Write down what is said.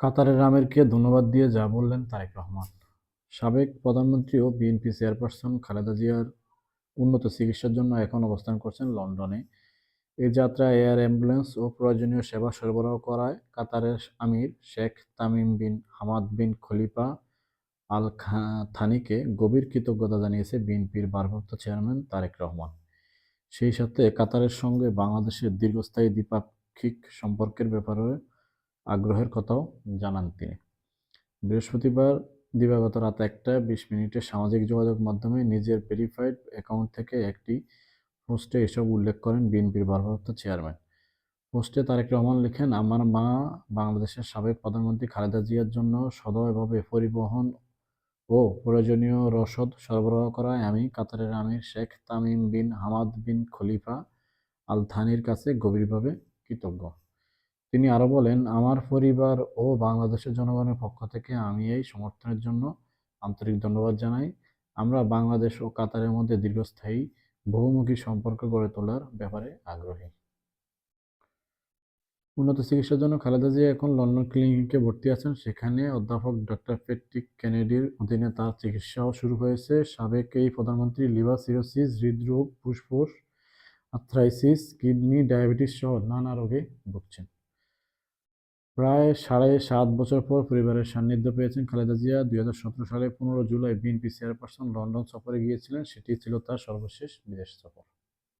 কাতারের আমিরকে ধন্যবাদ দিয়ে যা বললেন তারেক রহমান। সাবেক প্রধানমন্ত্রী ও বিএনপি চেয়ারপারসন খালেদা জিয়ার উন্নত চিকিৎসার জন্য এখন অবস্থান করছেন লন্ডনে। এই যাত্রায় এয়ার অ্যাম্বুলেন্স ও প্রয়োজনীয় সেবা সরবরাহ করায় কাতারের আমির Sheikh Tamim bin Hamad bin Khalifa Al থানিকে গভীর কৃতজ্ঞতা জানিয়েছে বিএনপির ভারপ্রাপ্ত চেয়ারম্যান তারেক রহমান। সেই সাথে কাতারের সঙ্গে বাংলাদেশের দীর্ঘস্থায়ী দ্বিপাক্ষিক সম্পর্কের ব্যাপারে আগ্রহের কথাও জানান তিনি। বৃহস্পতিবার দিবাগত রাত একটা বিশ মিনিটে সামাজিক যোগাযোগ মাধ্যমে নিজের ভেরিফাইড অ্যাকাউন্ট থেকে একটি পোস্টে এসব উল্লেখ করেন বিএনপির ভারপ্রাপ্ত চেয়ারম্যান। পোস্টে তারেক রহমান লিখেন, আমার মা বাংলাদেশের সাবেক প্রধানমন্ত্রী খালেদা জিয়ার জন্য সদয়ভাবে পরিবহন ও প্রয়োজনীয় রসদ সরবরাহ করায় আমি কাতারের আমির Sheikh Tamim bin Hamad bin Khalifa Al থানির কাছে গভীরভাবে কৃতজ্ঞ। তিনি আরও বলেন, আমার পরিবার ও বাংলাদেশের জনগণের পক্ষ থেকে আমি এই সমর্থনের জন্য আন্তরিক ধন্যবাদ জানাই। আমরা বাংলাদেশ ও কাতারের মধ্যে দীর্ঘস্থায়ী, বহুমুখী সম্পর্ক গড়ে তোলার ব্যাপারে আগ্রহী। উন্নত চিকিৎসার জন্য খালেদা জিয়া এখন লন্ডন ক্লিনিকে ভর্তি আছেন। সেখানে অধ্যাপক ডক্টর পেট্রিক কেনেডির অধীনে তার চিকিৎসাও শুরু হয়েছে। সাবেক এই প্রধানমন্ত্রী লিভার সিরোসিস হৃদরোগ, ফুসফুস, আর্থ্রাইসিস, কিডনি, ডায়াবেটিস সহ নানা রোগে ভুগছেন। প্রায় সাড়ে সাত বছর পর পরিবারের সান্নিধ্য পেয়েছেন খালেদা জিয়া। দুই হাজার সতেরো সালে পনেরো জুলাই বিএনপি চেয়ারপারসন লন্ডন সফরে গিয়েছিলেন। সেটি ছিল তার সর্বশেষ বিদেশ সফর।